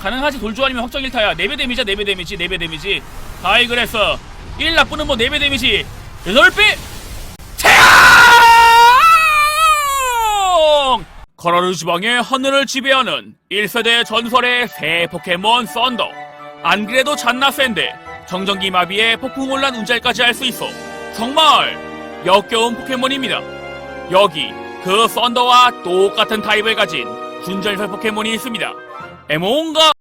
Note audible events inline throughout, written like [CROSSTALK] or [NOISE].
가능하지 돌조 아니면 확정 1타야. 4배 데미지야 4배 데미지 4배 데미지. 아이 그랬어 1 나쁘는 뭐 4배 데미지. 8배! 태양! 커러르 지방의 하늘을 지배하는 1세대 전설의 새 포켓몬 썬더. 안 그래도 잔나 센데 정전기 마비에 폭풍 혼란 운잘까지 할 수 있어. 정말 역겨운 포켓몬입니다. 여기 그 썬더와 똑같은 타입을 가진 준전설 포켓몬이 있습니다 에모온과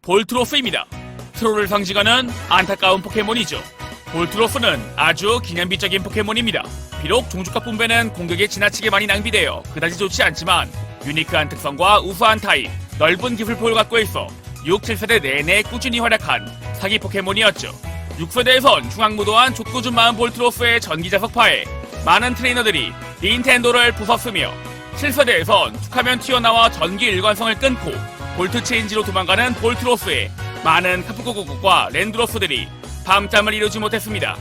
볼트로스입니다. 트롤을 상징하는 안타까운 포켓몬이죠. 볼트로스는 아주 기념비적인 포켓몬입니다. 비록 종족과 분배는 공격에 지나치게 많이 낭비되어 그다지 좋지 않지만 유니크한 특성과 우수한 타입, 넓은 기술포를 갖고 있어 6, 7세대 내내 꾸준히 활약한 사기 포켓몬이었죠. 6세대에선 중앙무도한 족구준 마은 볼트로스의 전기자석파에 많은 트레이너들이 닌텐도를 부쉈으며 7세대에선 툭하면 튀어나와 전기 일관성을 끊고 볼트 체인지로 도망가는 볼트로스에 많은 카프코고국과 랜드로스들이 밤잠을 이루지 못했습니다.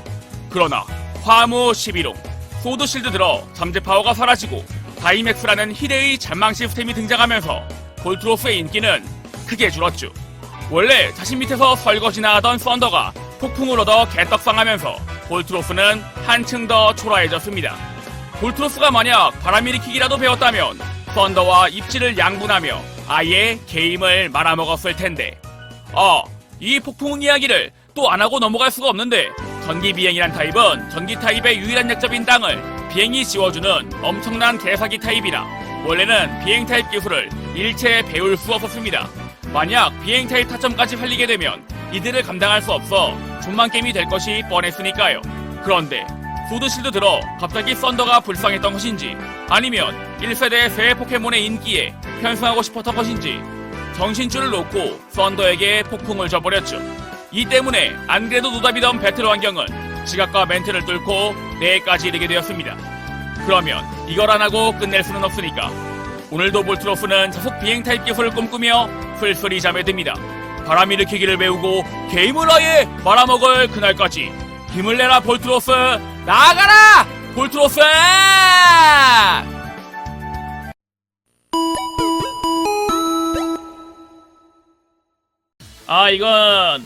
그러나 화무 11호 소드실드 들어 잠재 파워가 사라지고 다이맥스라는 희대의 잔망 시스템이 등장하면서 볼트로스의 인기는 크게 줄었죠. 원래 자신 밑에서 설거지나 하던 썬더가 폭풍을 얻어 개떡상하면서 볼트로스는 한층 더 초라해졌습니다. 볼트로스가 만약 바람일으키기라도 배웠다면 썬더와 입지를 양분하며 아예 게임을 말아먹었을 텐데 아, 이 폭풍 이야기를 또 안 하고 넘어갈 수가 없는데 전기 비행이란 타입은 전기 타입의 유일한 약점인 땅을 비행이 지워주는 엄청난 개사기 타입이라 원래는 비행 타입 기술을 일체 배울 수 없었습니다. 만약 비행 타입 타점까지 활리게 되면 이들을 감당할 수 없어 존만 게임이 될 것이 뻔했으니까요. 그런데 소드실드 들어 갑자기 썬더가 불쌍했던 것인지 아니면 1세대 새 포켓몬의 인기에 편승하고 싶었던 것인지 정신줄을 놓고 썬더에게 폭풍을 줘버렸죠. 이 때문에 안 그래도 노답이던 배틀 환경은 지각과 멘트를 뚫고 내일까지 이르게 되었습니다. 그러면 이걸 안 하고 끝낼 수는 없으니까 오늘도 볼트로스는 자속 비행 타입 기술을 꿈꾸며 풀풀이 잠에 듭니다. 바람 일으키기를 배우고 게임을 아예 말아먹을 그날까지 힘을 내라 볼트로스 나가라 볼트로스 아 이건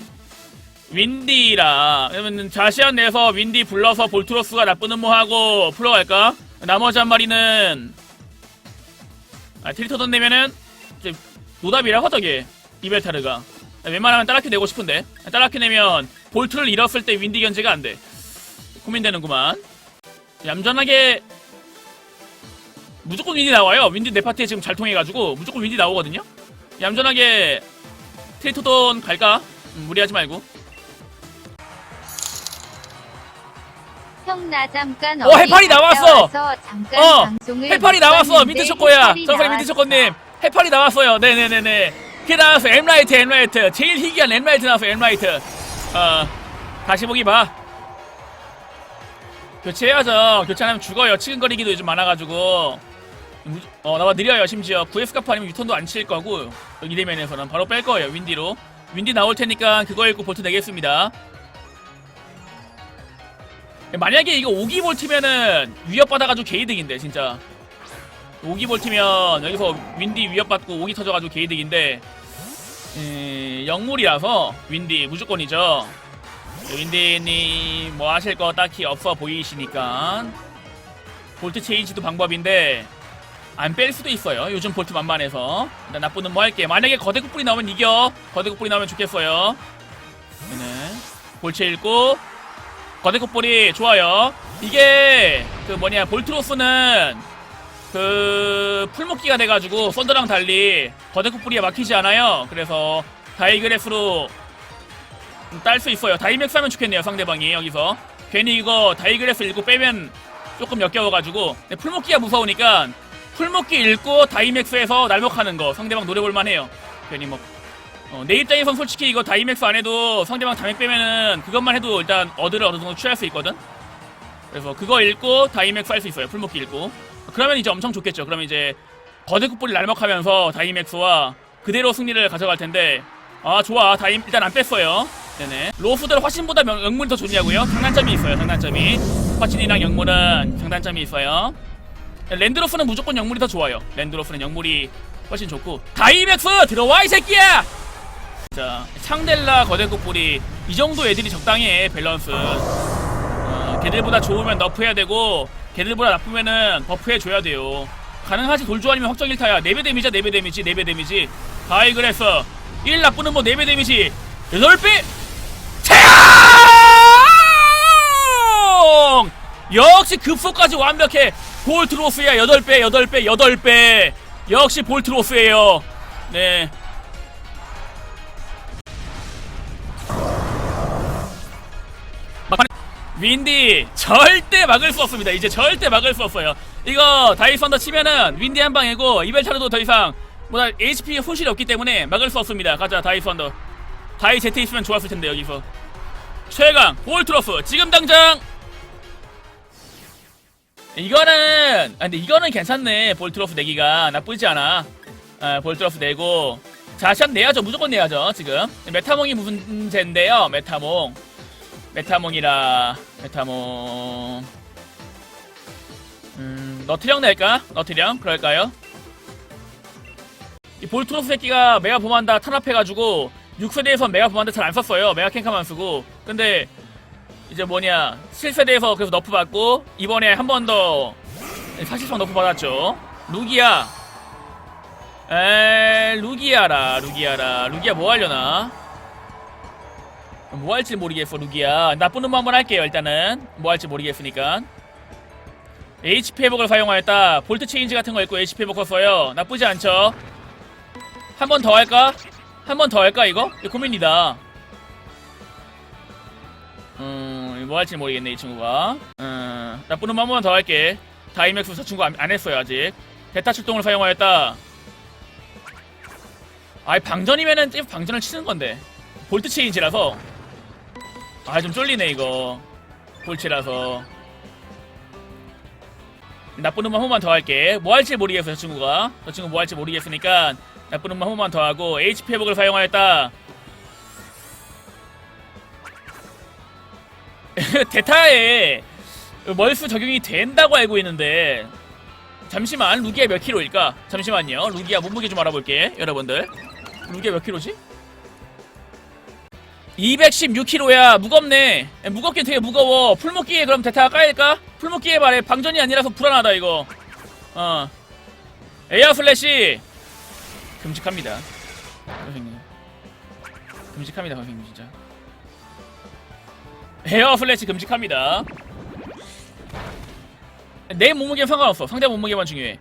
윈디라. 그러면 자시안 내서 윈디 불러서 볼트로스가 나쁜 음모하고 풀어갈까? 나머지 한 마리는 아 트리터돈 내면은 이제 노답이라 허덕에 이벨타르가. 웬만하면 따라큐 내고 싶은데. 따라큐 내면 볼트를 잃었을 때 윈디 견제가 안돼. 고민되는구만. 얌전하게 무조건 윈디 나와요. 윈디 내 파티에 지금 잘 통해가지고 무조건 윈디 나오거든요. 얌전하게 트리토돈 갈까? 음, 무리하지 말고. 형 나 잠깐 어, 어디 해파리 갔다 나왔어! 와서 잠깐 어, 방송을 해파리 못 나왔어 봤는데 민트 초코야. 해파리 전설의 민트 나왔어. 초코님 해파리 나왔어요. 네네네네. 그게 나왔어. 엠라이트 엠라이트. 제일 희귀한 엠라이트 나왔어 엠라이트. 어 다시 보기 봐. 교체해야죠. 교체하면 죽어요. 치근거리기도 요즘 많아가지고. 무- 어 나와 느려요. 심지어 구에스카프 아니면 유턴도 안 칠 거고 이대면에서는 바로 뺄 거예요 윈디로. 윈디 나올 테니까 그거 읽고 볼트 내겠습니다. 만약에 이거 5기 볼트면은 위협받아가지고 개이득인데 진짜. 5기 볼트면 여기서 윈디 위협받고 5기 터져가지고 개이득인데 에, 영물이라서 윈디 무조건이죠. 윈디님 뭐 하실 거 딱히 없어 보이시니까. 볼트 체인지도 방법인데 안 뺄 수도 있어요. 요즘 볼트 만만해서. 일단 나쁜 놈뭐 할게 만약에 거대 국불이 나오면 이겨. 거대 국불이 나오면 좋겠어요. 네 볼체 읽고 거대 국불이 좋아요. 이게 그 뭐냐 볼트로스는 그 풀목기가 돼가지고 썬더랑 달리 거대국 뿌리에 막히지 않아요. 그래서 다이그레스로 딸 수 있어요. 다이맥스 하면 좋겠네요. 상대방이 여기서. 괜히 이거 다이그레스 읽고 빼면 조금 역겨워가지고. 근데 풀목기가 무서우니까 풀목기 읽고 다이맥스에서 날먹하는 거 상대방 노려볼만 해요. 괜히 뭐. 어, 내 입장에선 솔직히 이거 다이맥스 안 해도 상대방 다맥 빼면은 그것만 해도 일단 어드를 어느 정도 취할 수 있거든. 그래서 그거 읽고 다이맥스 할 수 있어요. 풀목기 읽고. 그러면 이제 엄청 좋겠죠. 그러면 이제 거대국불이 날먹하면서 다이맥스와 그대로 승리를 가져갈 텐데 아 좋아 다임 일단 안 뺐어요. 네네. 로스들 화신보다 명- 영물이 더 좋냐고요? 장단점이 있어요. 장단점이 화신이랑 영물은 장단점이 있어요. 랜드로프는 무조건 영물이 더 좋아요. 랜드로프는 영물이 훨씬 좋고. 다이맥스! 들어와 이 새끼야! 자 창델라 거대꽃불이 이 정도 애들이 적당해 밸런스. 어, 걔들보다 좋으면 너프해야 되고 걔들보다 나쁘면은 버프해줘야 돼요. 가능하지 돌조 아니면 확정 1타야. 4배 데미지야 4배 데미지 4배 데미지. 다이 그랬어 1 나쁘는 뭐 4배 데미지. 8배 태양 역시 급소까지 완벽해. 볼트로스야. 8배 8배 8배. 역시 볼트로스예요. 네. 윈디 절대 막을 수 없습니다. 이제 절대 막을 수 없어요. 이거 다이 썬더 치면은 윈디 한 방이고 이벨차르도 더 이상 뭐다 HP 손실이 없기 때문에 막을 수 없습니다. 가자 다이 썬더. 다이 제트 있으면 좋았을 텐데 여기서. 최강 볼트로스 지금 당장 이거는 아 근데 이거는 괜찮네. 볼트로프 내기가. 나쁘지 않아. 아, 볼트로프 내고. 자샷 내야죠. 무조건 내야죠 지금. 메타몽이 문제인데요 메타몽. 메타몽이라 메타몽. 음 너트령 낼까? 너트령? 그럴까요? 이 볼트로프 새끼가 메가 보만다 탄압해가지고 6세대에서 메가 보만다 잘 안 썼어요. 메가 캔카만 쓰고. 근데 이제 뭐냐 7세대에서 그래서 너프 받고 이번에 한 번 더 사실상 너프 받았죠. 루기아 에 루기아라 루기아라. 루기아 뭐 하려나? 뭐 할지 모르겠어 루기아 나쁜 놈 한번 할게요 일단은. 뭐 할지 모르겠으니까. HP 회복을 사용하였다. 볼트 체인지 같은 거 있고 HP 회복 썼어요. 나쁘지 않죠? 한 번 더 할까? 한 번 더 할까 이거? 이거 고민이다. 음, 뭐 할지 모르겠네, 이 친구가. 음, 나쁜 놈한번 더 할게. 다이맥스 저 친구 안, 안 했어요, 아직. 베타 출동을 사용하였다. 아이, 방전이면은 이 방전을 치는 건데. 볼트 체인지라서. 아, 좀 쫄리네, 이거. 볼치라서. 나쁜 놈한 번만 더 할게. 뭐 할지 모르겠어, 저 친구가. 저 친구 뭐 할지 모르겠으니까. 나쁜 놈한 번만 더 하고, HP 회복을 사용하였다. [LAUGHS] 대타에 멀스 적용이 된다고 알고 있는데 잠시만 루기아 몇 킬로일까? 잠시만요. 루기아 몸무게 좀 알아볼게 여러분들. 루기아 몇 킬로지? 216킬로야. 무겁네. 무겁긴 되게 무거워. 풀목기에 그럼 대타가 까일까? 풀목기에 말해. 방전이 아니라서 불안하다 이거. 어. 에어 플래시. 끔찍합니다 선생님. 끔찍합니다 선생님 진짜 에어 플래시 금직합니다. 내 몸무게는 상관없어. 상대 몸무게만 중요해.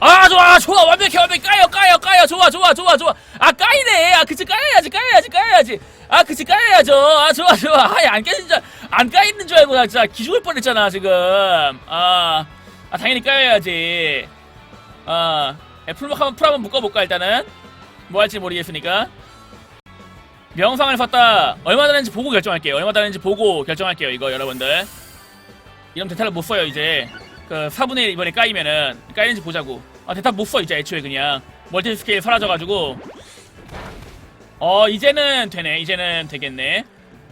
아 좋아 좋아. 완벽해 완벽해. 까요 까요 까요 좋아 좋아 좋아 좋아. 아 까이네. 아 그치 까야지 까야지 까야지. 아 그치 까야죠. 아 좋아 좋아. 아예 안 까진 줄안 까있는 줄 알고 나 진짜 기죽을 뻔했잖아 지금. 아, 아 당연히 까야지. 아 예, 한번 풀 한번 묶어볼까 일단은? 뭐 할지 모르겠으니까 명상을 썼다. 얼마 다는지 보고 결정할게요. 얼마 다는지 보고 결정할게요. 이거 여러분들. 이런 대타를 못 써요 이제. 그 4분의 1 이번에 까이면은 까이는지 보자고. 아 대타 못 써 이제 애초에 그냥 멀티 스케일 사라져가지고. 어 이제는 되네. 이제는 되겠네.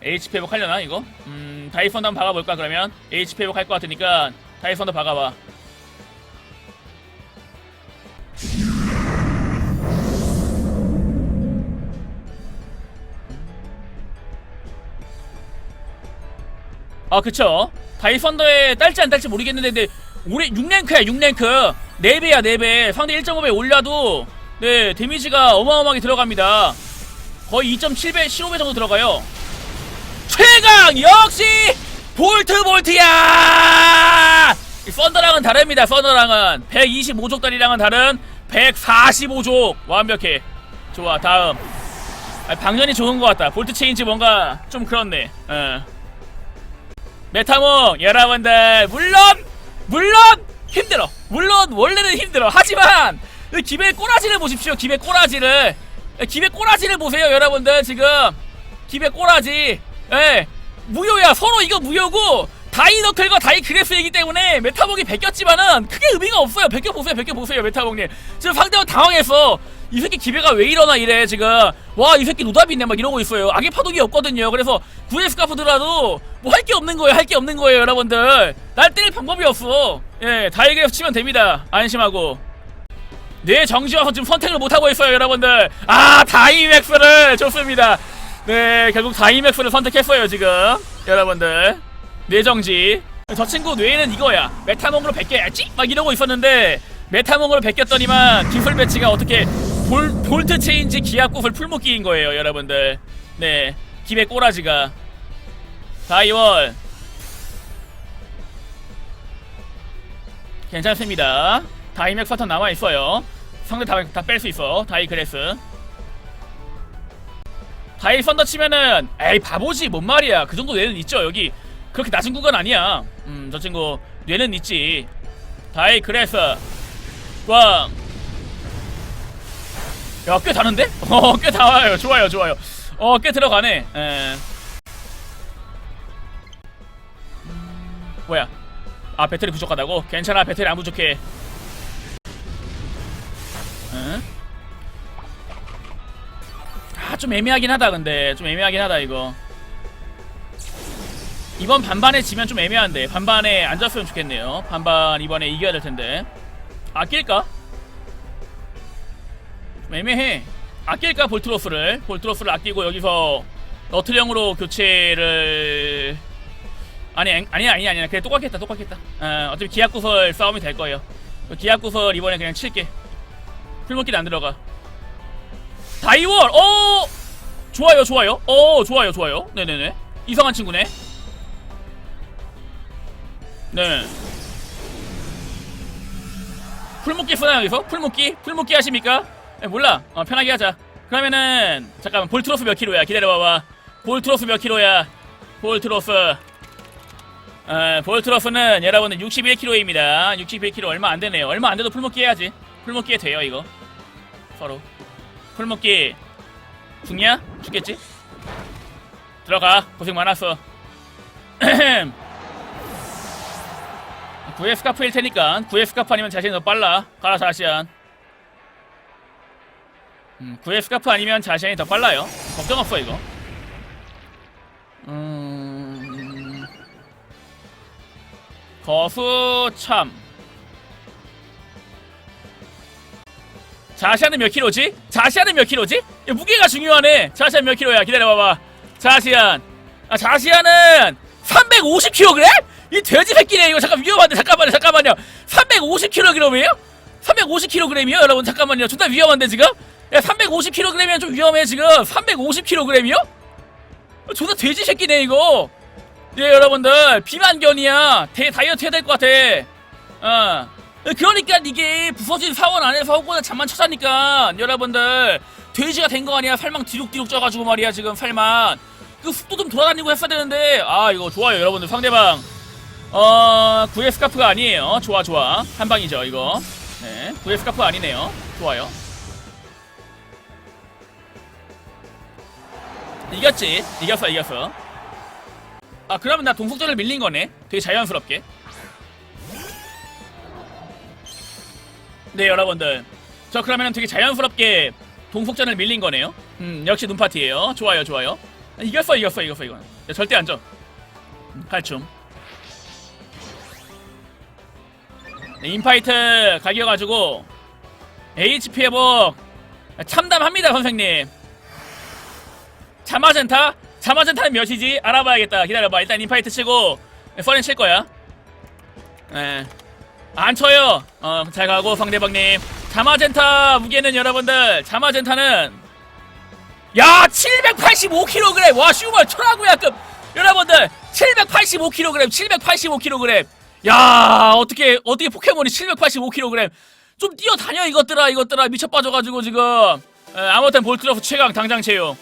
HP 회복 하려나 이거? 음 다이펀드 한번 박아볼까 그러면? HP 회복 할 것 같으니까 다이펀드 박아봐. 아 그쵸. 다이펀더에 딸지 안 딸지 모르겠는데 근데 올해 6랭크야 6랭크. 4배야 4배. 상대 1.5배 올려도 네 데미지가 어마어마하게 들어갑니다. 거의 2.7배 15배 정도 들어가요. 최강! 역시 볼트 볼트야! 이 펀더랑은 다릅니다 펀더랑은. 125족 다리랑은 다른 145족. 완벽해. 좋아 다음. 아, 방전이 좋은 것 같다. 볼트 체인지 뭔가 좀 그렇네. 어. 메타몽 여러분들 물론 물론 힘들어. 물론 원래는 힘들어. 하지만 이 김의 꼬라지를 보십시오. 김의 꼬라지를. 김의 꼬라지를 보세요 여러분들. 지금 김의 꼬라지. 예 무효야. 서로 이거 무효고 다이너클과 다이그래스이기 때문에 메타몽이 베꼈지만은 크게 의미가 없어요 베껴보세요 베껴보세요 메타몽님 지금 상대가 당황했어 이 새끼 기배가 왜 이러나 이래 지금 와 이 새끼 노답이 있네 막 이러고 있어요 악의 파동이 없거든요 그래서 구에스카프더라도 뭐 할 게 없는 거예요 할 게 없는 거예요 여러분들 날 때릴 방법이 없어 예, 다이그래프 치면 됩니다. 안심하고. 뇌 정지와서 지금 선택을 못하고 있어요, 여러분들. 아, 다이맥스를 좋습니다. 네, 결국 다이맥스를 선택했어요, 지금. 여러분들. 뇌 정지. 저 친구 뇌는 이거야. 메타몽으로 베껴야지? 막 이러고 있었는데, 메타몽으로 베꼈더니만 기술 배치가 어떻게 볼, 볼트 체인지 기압 구슬 풀목기인 거예요, 여러분들. 네, 기배 꼬라지가. 다이월. 괜찮습니다. 다이맥 서턴 남아 있어요. 상대 다 뺄 수 있어. 다이 그레스. 다이 썬더 치면은 에이 바보지 뭔 말이야. 그 정도 뇌는 있죠. 여기 그렇게 낮은 구간 아니야. 음, 저 친구 뇌는 있지. 다이 그레스. 꽝. 야, 꽤 다는데? [LAUGHS] 어, 꽤 다와요. 좋아요, 좋아요. 어, 꽤 들어가네. 에. 음, 뭐야? 아 배터리 부족하다고? 괜찮아 배터리 안 부족해 응? 아 좀 애매하긴 하다 근데 좀 애매하긴 하다 이거 이번 반반에 지면 좀 애매한데 반반에 안 졌으면 좋겠네요. 반반 이번에 이겨야 될 텐데. 아낄까? 좀 애매해. 아낄까 볼트로스를? 볼트로스를 아끼고 여기서 너트령으로 교체를 아니 아니 아니 아니 아니 그래 똑같겠다 똑같겠다. 어, 어차피 기압구설 싸움이 될 거예요. 기압구설 이번에 그냥 칠게. 풀목길 안 들어가. 다이월! 어 좋아요 좋아요. 어 좋아요 좋아요. 네네네. 이상한 친구네 네 풀목기 쓰나요 여기서 풀목기 풀목기 하십니까 네, 몰라 어, 편하게 하자 그러면은 잠깐만 볼트로스 몇 킬로야 기다려봐봐 볼트로스 몇 킬로야 볼트로스 어, 볼트로스는 여러분들 61kg입니다. 61kg 얼마 안 되네요. 얼마 안 돼도 풀먹기 해야지. 풀먹기 에 돼요, 이거. 서로. 풀먹기. 죽냐? 죽겠지? 들어가. 고생 많았어. [CLEARS THROAT] 구에 스카프일 테니까. 구에 스카프 아니면 자신이 더 빨라. 가라, 자시안. 음, 구에 스카프 아니면 자신이 더 빨라요. 걱정 없어, 이거. 음. 거수참 자시아는 몇 킬로지? 자시아는 몇 킬로지? 야, 무게가 중요하네 자시아 몇 킬로야 기다려봐봐 자시안 아 자시아는 350kg? 이 돼지 새끼네 이거. 잠깐 위험한데 잠깐만요 잠깐만요. 350kg이에요? 350kg이요 여러분? 잠깐만요. 존나 위험한데 지금? 야 350kg이면 좀 위험해 지금. 350kg이요? 존나 돼지 새끼네 이거. 예 여러분들. 비만견이야. 대, 다이어트 해야 될 것 같아. 어. 그러니까 이게 부서진 사원 안에서 혹은 잠만 쳐자니까 여러분들. 돼지가 된 거 아니야? 살만 뒤룩뒤룩 쪄가지고 말이야 지금 살만 그 숲도 좀 돌아다니고 했어야 되는데 아 이거 좋아요 여러분들 상대방. 어 구의 스카프가 아니에요. 좋아 좋아. 한 방이죠 이거. 네 구의 스카프 아니네요. 좋아요. 이겼지? 이겼어 이겼어. 아 그러면 나 동속전을 밀린 거네. 되게 자연스럽게. 네 여러분들. 저 그러면 되게 자연스럽게 동속전을 밀린 거네요. 음 역시 눈파티예요. 좋아요 좋아요 이겼어 이겼어 이겼어 이건 야, 절대 안져 팔춤 네, 인파이트 가격가지고 HP 회복 참담합니다 선생님 자마젠타? 자마젠타는 몇이지? 알아봐야겠다. 기다려봐. 일단 인파이트 치고 써렌 칠 거야. 예. 안 쳐요. 어, 잘 가고 상대방님. 자마젠타 무게는 여러분들 자마젠타는 야 785kg 와 슈머 천하구야급 여러분들 785kg 785kg 야 어떻게 어떻게 포켓몬이 785kg 좀 뛰어다녀 이것들아 이것들아. 미쳐 빠져가지고 지금. 에, 아무튼 볼트러프 최강 당장 채용